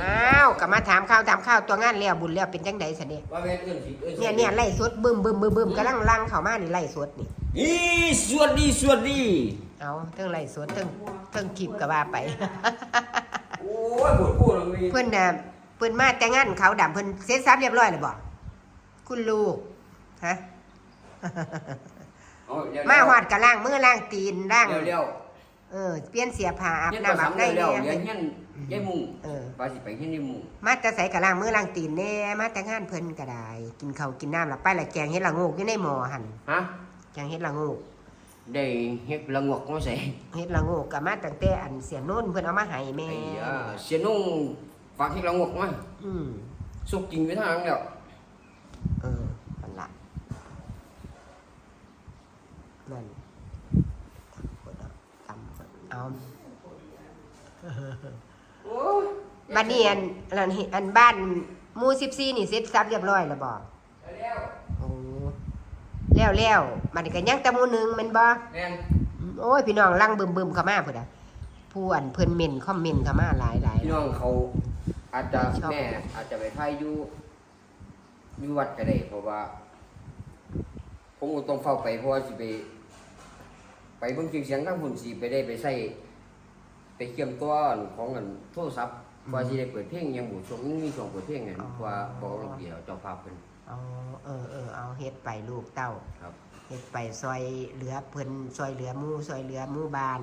อ้าวก็มาถามข้าวถามข้าวตัวงานแล้วบุญแล้วเป็นจังไดซะเนี่ยว่าแม่นเอื้อนสิเอื้อนสิเนี่ยเนี่ยไล่สดบึ้มบึ้มบึ้มบึ้มกำลังลังเข้ามานี่ไล่สดนี่ อีสวัสดีสวัสดีเอาเทิงไล่สดเทิงเทิงคลิปก็ว่าไป โอ้ยปวดพูดตรงนี้เพิ่นน่ะเพิ่นมาแต่งงานเขาวดำเพิ่นเสร็จสับเรียบร้อยแล้วบ่คุณลูกฮะ เอาเร็วๆมาหอดกะล่างมือล่างตีนล่างเร็วเออเปลี่ยนเสียผ้าอาๆบเฮ็ดน้ำอาบในเร็วเนี่ๆเดี๋ยวยเฮียน ยายมุงเออ ว่าสิไปเฮียนยายมุงมาแต่ใส่กะล่างมือล่างตีนแน่มาแต่งานเพิ่นก็ได้ กินข้าวกินน้ำละไปละแกงเฮ็ดละโงกอยู่ในหม้อหั่นฮะแกงเฮ็ดละโงกได้เฮ็ดละงวกมาใส่เฮ็ดละโงกก็มาตั้งแต่อันเสียโน่นเพิ่นเอามาให้แม่ไอ้อ่าเสียนุ่งฝากเฮ็ดละงวกมาอืมสุกกินไปทางแล้วเออนั่นล่ะนั่นตำเอาโอ้ย บัดนี้อันอันอันบ้านหมู่14นี่เสร็จสับเรียบร้อยแล้วบ่แล้วโอ้แล้วแล้วบัดนี้ก็ยังแต่หมู่หนึงแม่นบ่แม่นโอ้ยพี่น้องลังบึมๆเข้ามาพุ่นน่ะผู้อันเพิ่นเม่นคอมเมนต์เข้ามาหลายหลาย พี่น้องเขาอาจจะชอบ แม่อาจจะไปถ่ายอยู่อยู่วัดก็ได้เพราะว่าผมก็ต้องเฝ้าไปเพราะว่าสิไป ไปเบิ่งเสียงเสียงทางพุ่นสิไปได้ไปใส่ไปเกี่ยมตัวของอันโทรศัพท์ ว่าสิได้เปิดเพลงอิหยังบุช่วงนี้มีช่วงเปิดเพลงไงเพราะว่าบอกลงเกี่ยวเจ้าภาพเพิ่นเอาเออเออเอาเฮ็ดไปลูกเต้าครับเฮ็ดไปซอยเหลือเพิ่นซอยเหลือหมู่ซอยเหลือหมู่บ้าน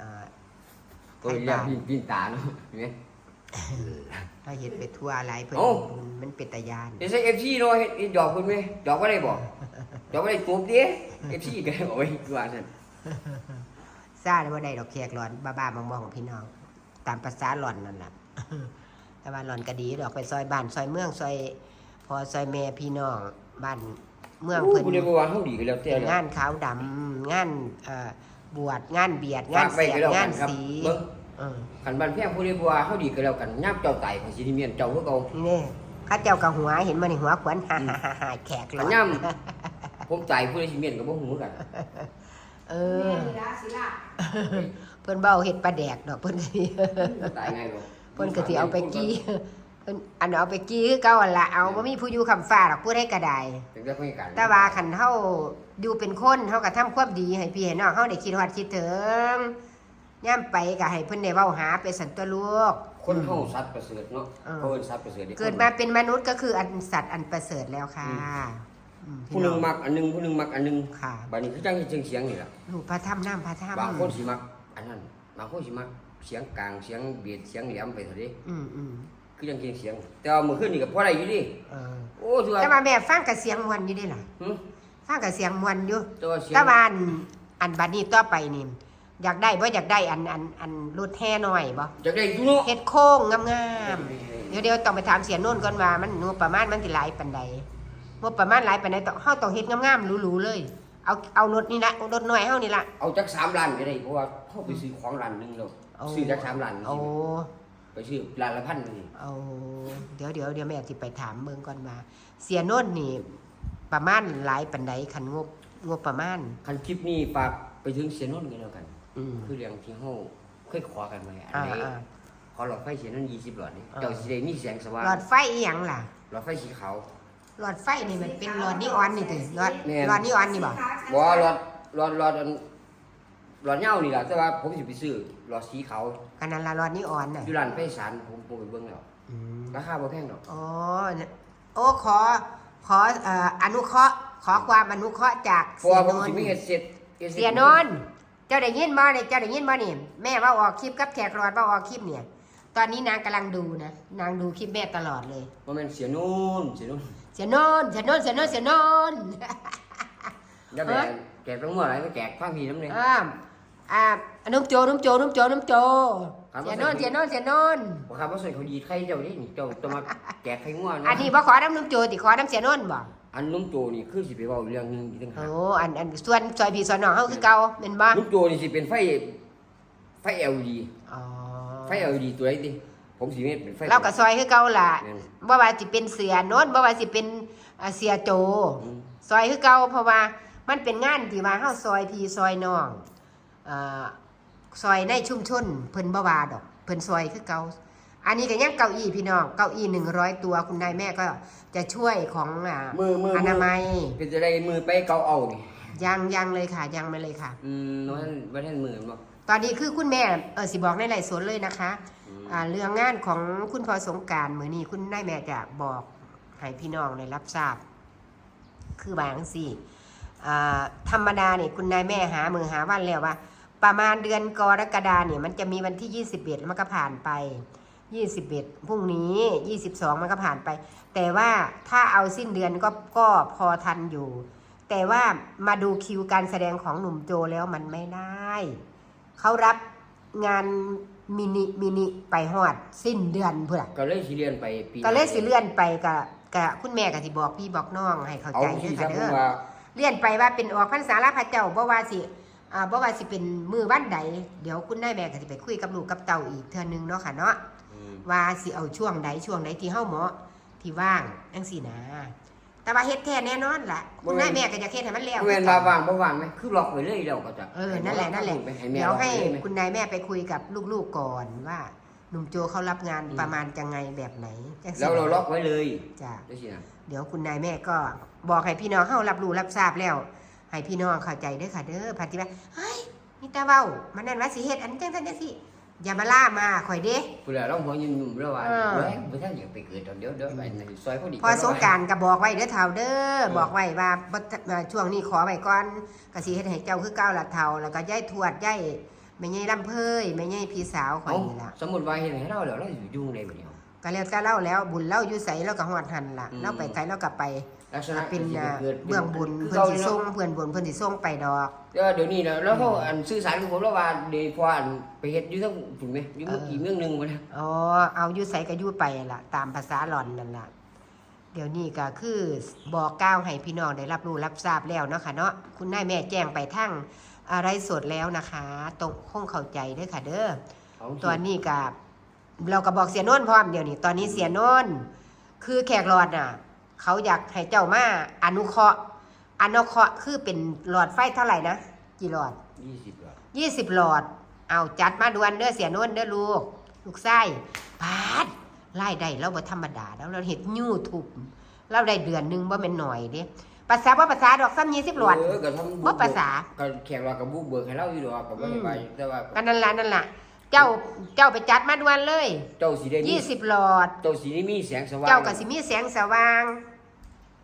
อ่า ก็เรียกพินพินตาเนาะเห็นไหม ถ้าเฮ็ดไปทั่วหลายเพิ่นเอ้าบุญมันเป็นตายานเดี๋ยวใส่ FC เนาะเฮ็ดเฮ็ดดอกเพิ่นไหมดอกบ่ได้บ่ดอกบ่ได้ตูบดิ FC ก็ได้บอกไว้คือว่าซั่นซ่าได้บ่ได้ดอกแขกหลอนบ้าๆมองๆพี่น้อง ตามภาษาหลอนนั่นล่ะแต่ว่าหลอนก็ดีดอกไปซอยบ้านซอยเมืองซอยพอซอยแม่พี่น้องบ้านเมืองโอ้เพิ่นกูได้บ่ว่าเฮาดีก็แล้วแต่เป็นแล้วงานขาวดำงานเอ่อบวชงานเบียดงานฝากไปเสียก็แล้วงากันนครับสีเบิ่งเออคันบ้านแพงผู้ใดบ่ว่าเฮาดีก็แล้วกันยามเจ้าตายก็สิได้เมียนเจ้าคือเก่านี่แน่ข้าเจ้ากับหัวเห็นมันหัวขวัญฮ่าฮ่าฮ่าฮ่าแขกหลคัอนนยามผมตายผู้ใดสิเมียนก็บ่ฮู้กัน เอเอออละศิลา เพิ่นเบ้าเห็ดปลาแดกดอกเพิ่นสิตายง่ายบ่เพิ่นก็สิเอาไปกี้เพิ่นอันเอาไปกี้คือเก่าหั่นล่ะเอาบ่มีผู้อยู่คำฟ้าดอกผู้ใดก็ได้ถึงได้คุยกันแต่ว่าคันเฮาอยู่เป็นคนเฮาก็ทำความดีให้พี่ให้น้องเฮาได้คิดฮอดคิดถึงย่ํไปก็ให้เพิ่นได้เว้าหาไปสันตัวลูกคนเฮาสัตว์ประเสริฐเนาะเออเขาเอิ้นสัตว์ประเสริฐเกิดมาเป็นมนุษย์ก็คืออันสัตว์อันประเสริฐแล้วค่ะอืมผู้หนึงมักอันหนึงผู้หนึงมักอันหนึงค่ะบัดนี้คือจังเฮ็ดเสียงนี่ล่ะลูกพระธรรมน้ำพระธรรมบางคนสิมัก อันนั้นบางคนสิมักเสียงกลางเสียงเบียดเสียงแหลมไปเท่านี้อืมอืมคือจังเสียงเสียง แต่ว่ามื้อคืนนี่ก็พอได้อยู่ดิเออโอ้ถือว่าแต่ว่าแม่ฟังกับเสียงมวนอยู่เด้ล่ะหึฟังกับเสียงมวนอยู่แต่ว่าเสียงแต่ว่าอันอันบัดนี้ต่อไปนี่อยากได้บ่อยากได้อันอันอันรถแห่หน่อยบ่จักได้อยู่เนาะเฮ็ดโค้งงามๆเดี๋ยวเดี๋ยวต้องไปถามเสียโน่นก่อนว่ามันงบประมาณมันสิหลายปานใดงบประมาณหลายปานใดต้องเฮาต้องเฮ็ดงามๆหรูๆเลย เอาเอารถนี่ละรถน้อยเฮานี่ละเอาจักสามล้านก็ได้เพราะว่าเขาไปซื้อของร้านหนึงแล้วเอา ซื้อจักสามล้านโอ้ไปซื้อร้านละพันนี่เอาเดี๋ยวเดี๋ยวเดี๋ยวแม่สิไปถามเบิ่งก่อนว่าเสียโน่นนี่ ประมาณหลายปานใดคันงบงบประมาณ คันคลิปนี้ฝากไปถึงเสียนนท์กันแล้วกัน อืมคือเรื่องที่เฮาเคยขอกันไว้อันอ่าไหนอ่า ขอหลอดไฟเสียนนท์20หลอดนี่อ่า เจ้าสิได้มีแสงสว่างหลอดไฟอีหยังล่ะหลอดไฟสีขาว หลอดไฟนี่มันเป็นหลอดนีออนนี่ติหลอดแม่น หลอดนีออนนี่บ่บ่หลอดหลอดหลอดอันหลอดเหย้านี่ล่ะแต่ว่าผมสิไปซื้อหลอดสีขาวกันนั้นละหลอดนีออนน่ะอยู่ร้านไพศาลผมผมไปเบิ่งแล้วอืมราคาบ่แพงดอก อ๋อเนี่ยโอ้ขอขอเอ่ออนุเคราะห์ขอความอนุเคราะห์จากเพราะว่าผมนสิมีเฮ็ดเสร็จฮ็ดสร็จ เสียนนท์เจ้าได้ยินบ่เนี่ยเจ้าได้ยินบ่นี่แม่ว่าออกคลิปกับแขกรอดว่าออกคลิปเนี่ย ตอนนี้นางกำลังดูนะ นางดูคลิปแม่ตลอดเลยบ่แม่นเสียนนท์เสียนนท์เสียนนท์เสียนนท์เสียนนท์เสียนนท์อย่าไปแจกลงมาอะไรไปแจกฟังพี่น้ำเลยอ่าอ่านุ่มโจนุ่มโจนุ่มโจนุ่มโจ ครับ เสียนนท์เสียนนท์เสียนนท์บ่ครับว่าใส่เขาดีใครเจ้านี่นี่เจ้าจะมาแจกใครง่วงอันนี้บ่ขอน้ำนุ่มโจติขอน้ำเสียนนท์บ่อันนุ่มโจนี่คือสิไปเว้าเรื่องหนึงอีกต่างหากโอ้อันอันส่วนซอยพี่ซอยน้องเฮาคือเก่าแม่นบ่นุ่มโจนี่สิเป็นไฟไฟ LED อ๋อไฟ LED ตัวไหนดิผมสิเม็ดเป็นไฟเราก็ซอยคือเก่าล่ะแม่นบ่ว่าสิเป็นเสือโน้นบ่ว่าสิเป็นอ่าเสียโจอืมซอยคือเก่าเพราะว่ามันเป็นงานที่ว่าเฮาซอยพี่ซอยน้องอ่าซอยในชุมชนเพิ่นบ่ว่าดอกเพิ่นซอยคือเก่าอันนี้ก็ยังเก้าอี้พี่น้องเก้าอี้หนึ่งร้อยตัวคุณนายแม่ก็จะช่วยของอ่ามือมืออนามัยเป็นจะได้มือไปเกาเอานี่ยังยังเลยค่ะยังไม่เลยค่ะ อืมว่าท่านว่าท่านมือบ่ต อนนี้คือคุณแม่เออสิบอกในไลฟ์สดเลยนะคะอืมอ่าเรื่องงานของคุณพ่อสงกรารมือนี้คุณนายแม่จะบอกให้พี่น้องได้รับทราบ คือบางสิอ่าธรรมดาเนี่ยคุณนายแม่หามือหาวันแล้วว่า ประมาณเดือนกรกฎาเนี่ยมันจะมีวันที่ 21มันก็ผ่านไป 21พรุ่งนี้ 22 มันก็ผ่านไป แต่ว่าถ้าเอาสิ้นเดือนก็ก็พอทันอยู่ แต่ว่ามาดูคิวการแสดงของหนุ่มโจแล้วมันไม่ได้ เขารับงานมินิมินิไปฮอดสิ้นเดือนเพื่อก็เลยสิเรียนไปปีก็เลยสิเลื่อนไปกับกับคุณแม่ก็สิบอกพี่บอกน้องให้เข้าเอาใจที่เด้อซะค่ะผเด้มอว่า เลื่อนไปว่าเป็นออกพรรษาละพระเจ้าบ่ว่าสิอ่าบ่ว่าสิเป็นมือวันใดเดี๋ยวคุณนายแม่ก็สิไปคุยกับลูกกับเต่าอีกเทื่อนึงเนาะค่ะเนาะอืมว่าสิเอาช่วงใดช่วงใดที่เฮาเหมาะที่ว่างจังซี่นะ แต่ว่าเฮ็ดแท้แน่นอนล่ะคุณนายแม่ก็จะเฮ็ดให้มันแล้วบ่แม่นว่าว่างบ่ว่างไหมคือล็อกไว้เลยแล้วก็จะเออนั่นแหละนั่นแหละไปให้แม่เดี๋ยวล็อกให้ไว้เลยไหมคุณนายแม่ไปคุยกับลูกๆก่อนว่าหนุ่มโจเขารับงานอืมประมาณจังไงแบบไหนจังซี่แล้วเราล็อกไว้เลยจ้ะจังซี่นะเดี๋ยวคุณนายแม่ก็บอกให้พี่น้องเฮารับรู้รับทราบแล้ว ให้พี่น้องเข้าใจเด้อค่ะเด้อพันธิว่าเฮ้ยมีตาเว้ามันนั่นว่าสิเฮ็ดอันจังซั่นจังซี่ อย่ามาล่ามาข่อยเด้ผู้ใดร้องหัวยุ่มๆแล้วว่าเออเฮ้ยบ่ทันอยากไปเกิดตอนเดี๋ยวเดี๋ยวไปในซอยเขาดีพอสงกรารก็บอกไว้เด้อเฒ่าเด้อบอกไว้ว่าบ่อ่าช่วงนี้ขอไว้ก่อนก็สิเฮ็ดให้เจ้าคือเก่าละเฒ่าแล้วก็ย้ายทวดย้ายแม่ใหญ่ลำเพยแม่ใหญ่พี่สาวข่อยเอ้านี่ล่ะ สมมุติว่าเฮ็ดให้เราแล้วเราอยู่ยุ่งในบัดนี้ก็แล้วแต่เล่าแล้วบุญเล่าอยู่ไสแล้วก็ฮอดหันล่ะอืม เราไปไสเราก็ไป ลักษณะเป็นสิอ่ากิดเบื้องบุญคือเพิ่นเก่าสินี่ส่งเนาะเพื่อนบุญเพิ่นสิส่งไปดอกเดี๋ยวเดี๋ยวนี้แล้วแล้วเขาอันสื่อสารกับผมแล้วว่าเดี๋ยวพออันไปเฮ็ดอยู่ทั้งถูกไหมอยู่เมื่อกี้เมืองหนึงบ่นะอ๋อเอาอยู่ใส่ก็อยู่ไปล่ะ ตามภาษาหล่อนนั่นล่ะ เดี๋ยวนี้ก็คือบอกก้าวให้พี่น้องได้รับรู้รับทราบแล้วเนาะค่ะเนาะคุณนายแม่แจ้งไปทั้งอะไรสดแล้วนะคะตรงคงเข้าใจเด้อค่ะ เด้อเอาตอนนี้ก็เราก็บอกเสียโนนพร้อมเดี๋ยวนี้ตอนนี้เสียโนนคือแขกหลอดน่ะ เขาอยากให้เจ้ามาอนุเคราะห์อนุเคราะห์คือเป็นหลอดไฟเท่าไหร่นะกี่หลอด20บาทยี่สิบหลอด เอาจัดมาด่วนเด้อเสียโนนเด้อลูก ลูกไส้ปาดไล่ได้เราบ่ธรรมดาแล้วเราเห็ดยูทูบเราได้เดือนหนึงบ่แม่นหน่อยเด้ภาษาบ่ภาษาดอกซ้ำยี่สิบหลอดเออก็ทำบ่ภาษาก็แขกว่ากับบุกเบิกให้เราอยู่ดอกก็บ่ได้ไปแต่ว่ากันนั่นล่ะนั่นล่ะเจ้าเจ้าไปจัดมาด่วนเลย เจ้าสิได้มียี่สิบหลอด เจ้าสิได้มีแสงสว่าง เจ้าก็สิมีแสงสว่าง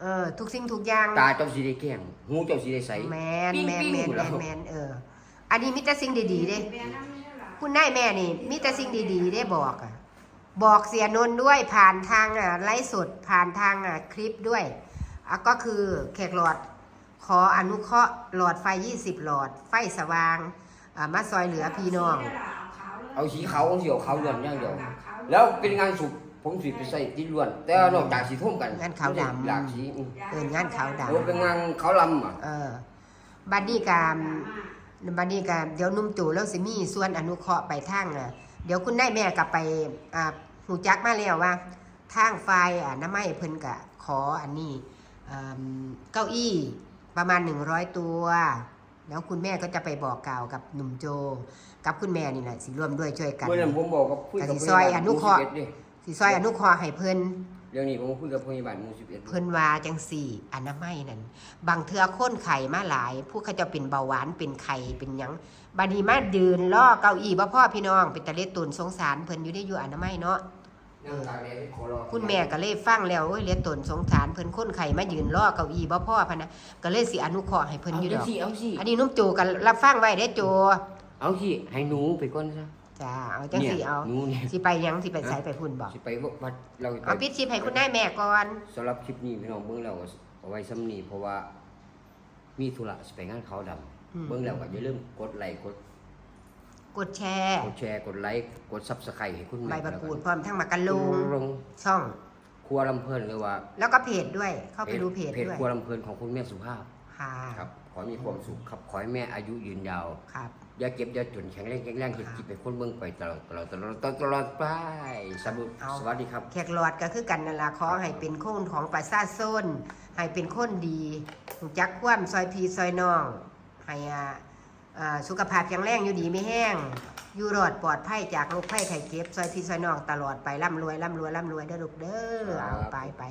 เออ ทุกสิ่งทุกอย่างตาเจ้าสิได้แก้งหูเจ้าสิได้ใส แมนปิ้งแมนปิ้งแมนหมดแมแล้วนแมนเออ อันนี้มีแต่สิ่งดีๆเด้คุณนายแม่นี่ มีแต่สิ่งดีๆได้บอกอะบอกเสียนนท์ด้วยผ่านทางอะไลฟ์สดผ่านทางอะคลิปด้วยอะก็คือแขกหลอดขออนุเคราะห์หลอดไฟ 20 หลอด ไฟสว่างอะมาซอยเหลือพี่น้อง เอาสีขาวของสีขาวล้วนอย่างเดียวแล้วเป็นงานสุก ผมสิไปใส่ติดล้วน แต่ว่านอกจากสีท่วมกันงานขาวดำ หลากสีอืมเอินงานขาวดโอ้เป็นงานขาวลำอะำเออบัดนี้กามบัดนี้กามเดี๋ยวหนุ่มจู่แล้วสิมีส่วนอนุเคราะห์ไปทางอะเดี๋ยวคุณนายแม่กลับไปอ่าหูจักมาแล้วว่า ทางไฟอะน้ำไม้เพิ่นกะขออันนี้อืมเก้าอี้ประมาณ 100 ตัว แล้วคุณแม่ก็จะไปบอกกล่าวกับหนุ่มโจ กับคุณแม่นี่แหละสิร่วมด้วยช่วยกัน เมื่อนั้นผมบอกกับคุยกับกสิซอยอนุเคราะห์หมู่11ดิ สิซอยอนุเคราะห์ให้เพิ่นเดี๋ยวนี้ผมคุยกับพยาบาลหมู่11เพิ่นว่าจังสี่อนามัยนั่นบางเทื่อค้นไข่มาหลาย ผู้เขาเจะเป็นเบาหวานเป็นไข่เป็นหยังบัดนี้มายืนล่อเก้าอี้บ่พ่อพี่น้องเป็นตะเลตุนสงสารเพิ่นอยู่ได้อยู่อนามัยเนาะ นั่งตากแดดให้ขอรอคุณแม่ก็เลยฟังแล้วโอ้ยเลียตนสงสารเพิ่นคนไข่มายืนล่อเก้าอี้บ่พ่อพะนะก็เลยสิอนุเคราะห์ให้เพิ่นเอาอยู่ดจังอกสิเอาสิอันนี้นุ่มโจกันรับฟังไว้เด้อโจเอาสิให้หนูไปก่อนซะ จ้าเอาจังสิเอาหนูเนี่ยสิไปหยังสิไปไสไปพุ่นบอกสิไปวัดเราเอาปิดชิปให้คุณนายแม่ก่อนสำหรับคลิปนี้พี่น้องเบิ่งแล้วก็เอาไว้ซ้ำนี้เพราะว่า มีธุระสิไปงานเขาวดำอืมเบิ่งแล้วก็อย่าลืมกดไลค์กดกดแชร์ กดแชร์ กดไลค์ กด Subscribe ให้คุณแม่ใบประกูดแล้วพร้อมทั้งมากระกันลงลงช่อง ครัวลำเพลินหรือว่า แล้วก็เพจด้วย เข้าไปดูเพจเพจด้วยครัวลำเพลินของคุณแม่สุภาพ ค่ะ ครับ ขอให้มีความสุขครับ ขอให้แม่อายุยืนยาว ครับ อย่าเก็บอย่าจนแข็งแรงแข็งแรงเห็นจิตเป็นคนเบิ่งไปตลอดตลอดตลอดตลอดตลอดไปสวัสดีเอาสวัสดีครับ แขกหลอดก็คือกันนั่นล่ะขอให้เป็นคนของประชาชนให้เป็นคนดีรู้จักความซอยพีซอยน้องให้อ่าอ่าสุขภาพแข็งแรงอยู่ดีไม่แห้ง อยู่รอดปลอดภัยจากโรคภัยไข้เจ็บซอยพี่ซอยน้องตลอดไปร่ำรวยร่ำรวยร่ำรวยเด้อลูกเด้อเอาไปไป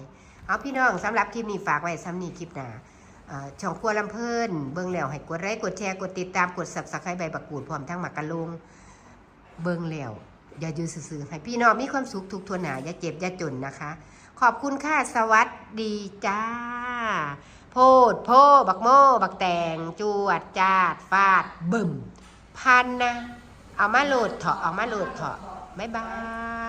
เอาพี่น้องสำหรับคลิปนี้ฝากไว้ซ้ำนี้คลิปหน้าอ่า ช่องครัวลำเพิ่นเบิ่งแล้วให้กดไลค์กดแชร์กดติดตามกด subscribe ใบบักกูดพร้อมทั้งหมากกะลุงเบิ่งแล้วอย่ายืนซื่อให้พี่น้องมีความสุขทุกทวนหนาอย่าเจ็บอย่าจนนะคะ ขอบคุณค่ะสวัสดีจ้า โพดโพบักโมบักแตงจวดจาดฟาดบึ่มพันนะ เอามาโหลดเถาะเอามาโหลดเถาะบ๊ายบาย